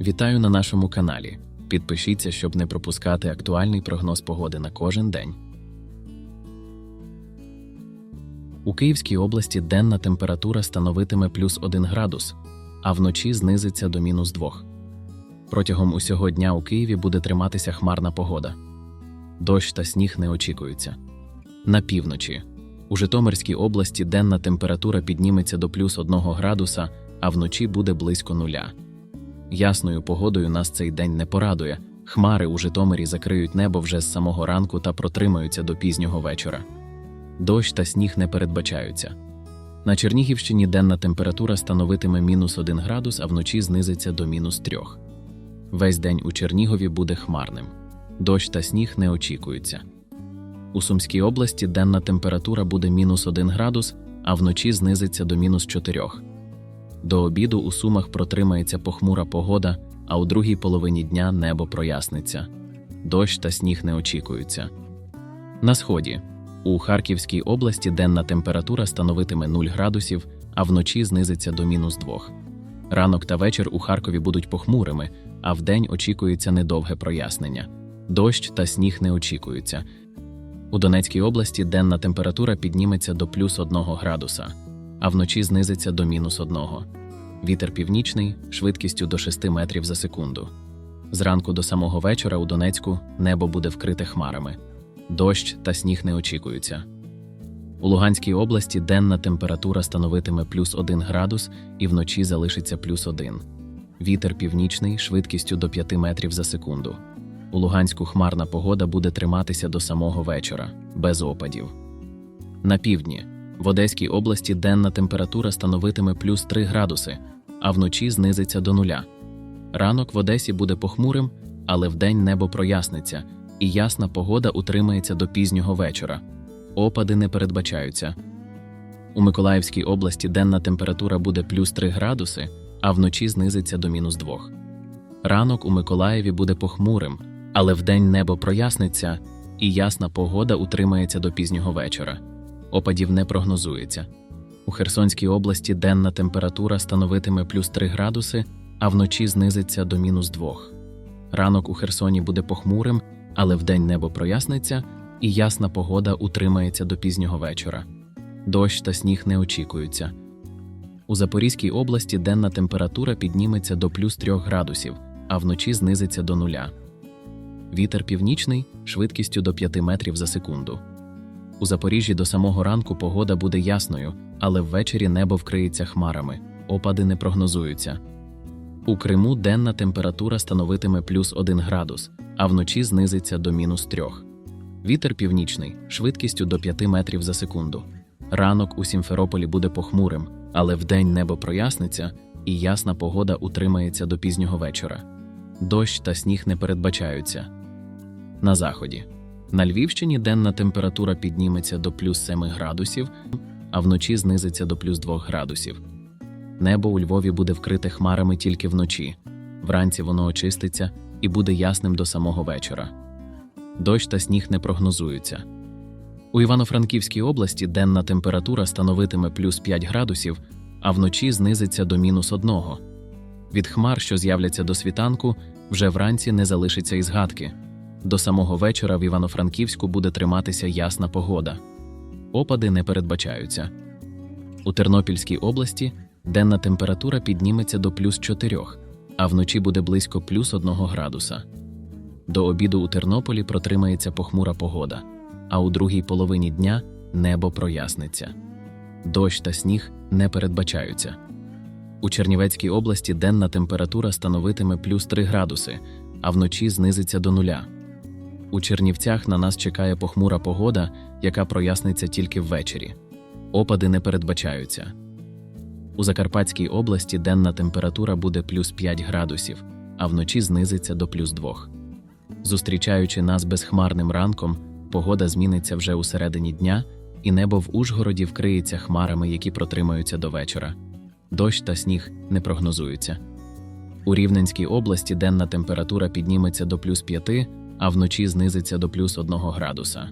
Вітаю на нашому каналі. Підпишіться, щоб не пропускати актуальний прогноз погоди на кожен день. У Київській області денна температура становитиме плюс 1 градус, а вночі знизиться до мінус 2. Протягом усього дня у Києві буде триматися хмарна погода. Дощ та сніг не очікуються. На півночі. У Житомирській області денна температура підніметься до плюс 1 градуса, а вночі буде близько нуля. Ясною погодою нас цей день не порадує. Хмари у Житомирі закриють небо вже з самого ранку та протримаються до пізнього вечора. Дощ та сніг не передбачаються. На Чернігівщині денна температура становитиме мінус 1 градус, а вночі знизиться до мінус 3. Весь день у Чернігові буде хмарним. Дощ та сніг не очікуються. У Сумській області денна температура буде мінус 1 градус, а вночі знизиться до мінус 4. До обіду у Сумах протримається похмура погода, а у другій половині дня небо проясниться. Дощ та сніг не очікуються. На сході. У Харківській області денна температура становитиме 0 градусів, а вночі знизиться до мінус 2. Ранок та вечір у Харкові будуть похмурими, а вдень очікується недовге прояснення. Дощ та сніг не очікуються. У Донецькій області денна температура підніметься до плюс 1 градуса, а вночі знизиться до мінус 1. Вітер північний швидкістю до 6 метрів за секунду. Зранку до самого вечора у Донецьку небо буде вкрите хмарами. Дощ та сніг не очікуються. У Луганській області денна температура становитиме плюс 1 градус і вночі залишиться плюс 1. Вітер північний швидкістю до 5 метрів за секунду. У Луганську хмарна погода буде триматися до самого вечора, без опадів. На півдні в Одеській області денна температура становитиме плюс 3 градуси, а вночі знизиться до нуля. Ранок в Одесі буде похмурим, але вдень небо проясниться, і ясна погода утримається до пізнього вечора. Опади не передбачаються. У Миколаївській області денна температура буде плюс 3 градуси, а вночі знизиться до мінус 2. Ранок у Миколаєві буде похмурим, але вдень небо проясниться, і ясна погода утримається до пізнього вечора. Опадів не прогнозується. У Херсонській області денна температура становитиме плюс 3 градуси, а вночі знизиться до мінус 2. Ранок у Херсоні буде похмурим, але вдень небо проясниться, і ясна погода утримається до пізнього вечора. Дощ та сніг не очікуються. У Запорізькій області денна температура підніметься до плюс 3 градусів, а вночі знизиться до нуля. Вітер північний швидкістю до 5 метрів за секунду. У Запоріжжі до самого ранку погода буде ясною, але ввечері небо вкриється хмарами, опади не прогнозуються. У Криму денна температура становитиме плюс 1 градус, а вночі знизиться до мінус 3. Вітер північний швидкістю до 5 метрів за секунду. Ранок у Сімферополі буде похмурим, але вдень небо проясниться, і ясна погода утримається до пізнього вечора. Дощ та сніг не передбачаються. На заході. На Львівщині денна температура підніметься до плюс 7 градусів, а вночі знизиться до плюс 2 градусів. Небо у Львові буде вкрите хмарами тільки вночі. Вранці воно очиститься і буде ясним до самого вечора. Дощ та сніг не прогнозуються. У Івано-Франківській області денна температура становитиме плюс 5 градусів, а вночі знизиться до мінус 1. Від хмар, що з'являться до світанку, вже вранці не залишиться і згадки. До самого вечора в Івано-Франківську буде триматися ясна погода. Опади не передбачаються. У Тернопільській області денна температура підніметься до плюс 4, а вночі буде близько плюс 1 градуса. До обіду у Тернополі протримається похмура погода, а у другій половині дня небо проясниться. Дощ та сніг не передбачаються. У Чернівецькій області денна температура становитиме плюс 3 градуси, а вночі знизиться до нуля. У Чернівцях на нас чекає похмура погода, яка проясниться тільки ввечері. Опади не передбачаються. У Закарпатській області денна температура буде плюс 5 градусів, а вночі знизиться до плюс 2. Зустрічаючи нас безхмарним ранком, погода зміниться вже у середині дня, і небо в Ужгороді вкриється хмарами, які протримаються до вечора. Дощ та сніг не прогнозуються. У Рівненській області денна температура підніметься до плюс 5, а вночі знизиться до плюс 1 градуса.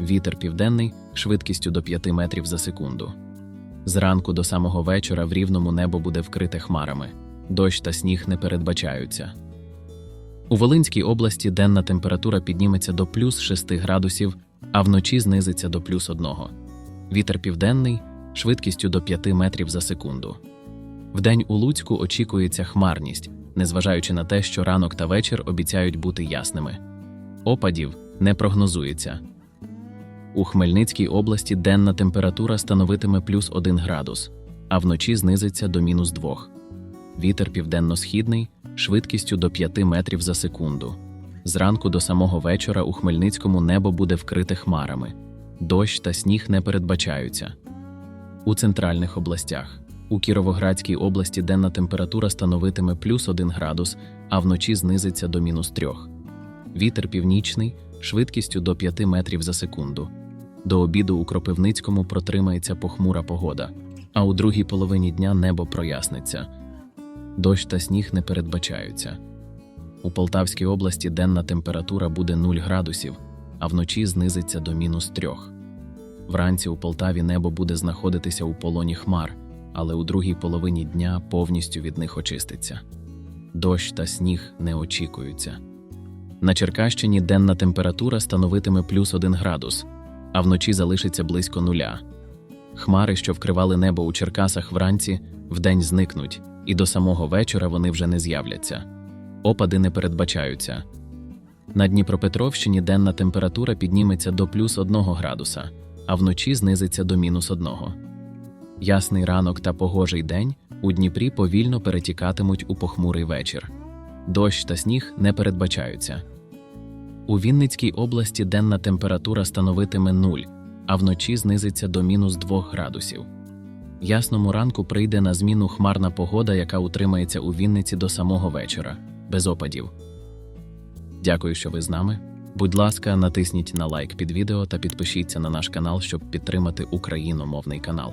Вітер південний швидкістю до 5 метрів за секунду. Зранку до самого вечора в рівному небо буде вкрите хмарами. дощ та сніг не передбачаються. У Волинській області денна температура підніметься до плюс 6 градусів, а вночі знизиться до плюс 1. Вітер південний швидкістю до 5 метрів за секунду. Вдень у Луцьку очікується хмарність, незважаючи на те, що ранок та вечір обіцяють бути ясними. Опадів не прогнозується. У Хмельницькій області денна температура становитиме плюс 1 градус, а вночі знизиться до мінус 2. Вітер південно-східний швидкістю до 5 метрів за секунду. Зранку до самого вечора у Хмельницькому небо буде вкрите хмарами. Дощ та сніг не передбачаються. У центральних областях. У Кіровоградській області денна температура становитиме плюс 1 градус, а вночі знизиться до мінус 3. Вітер північний швидкістю до 5 метрів за секунду. До обіду у Кропивницькому протримається похмура погода, а у другій половині дня небо проясниться. Дощ та сніг не передбачаються. У Полтавській області денна температура буде 0 градусів, а вночі знизиться до мінус 3. Вранці у Полтаві небо буде знаходитися у полоні хмар, але у другій половині дня повністю від них очиститься. Дощ та сніг не очікуються. На Черкащині денна температура становитиме плюс 1 градус, а вночі залишиться близько нуля. Хмари, що вкривали небо у Черкасах вранці, вдень зникнуть, і до самого вечора вони вже не з'являться. Опади не передбачаються. На Дніпропетровщині денна температура підніметься до плюс 1 градуса, а вночі знизиться до мінус 1. Ясний ранок та погожий день у Дніпрі повільно перетікатимуть у похмурий вечір. Дощ та сніг не передбачаються. У Вінницькій області денна температура становитиме 0, а вночі знизиться до мінус 2 градусів. Ясному ранку прийде на зміну хмарна погода, яка утримається у Вінниці до самого вечора, без опадів. Дякую, що ви з нами. Будь ласка, натисніть на лайк під відео та підпишіться на наш канал, щоб підтримати україномовний канал.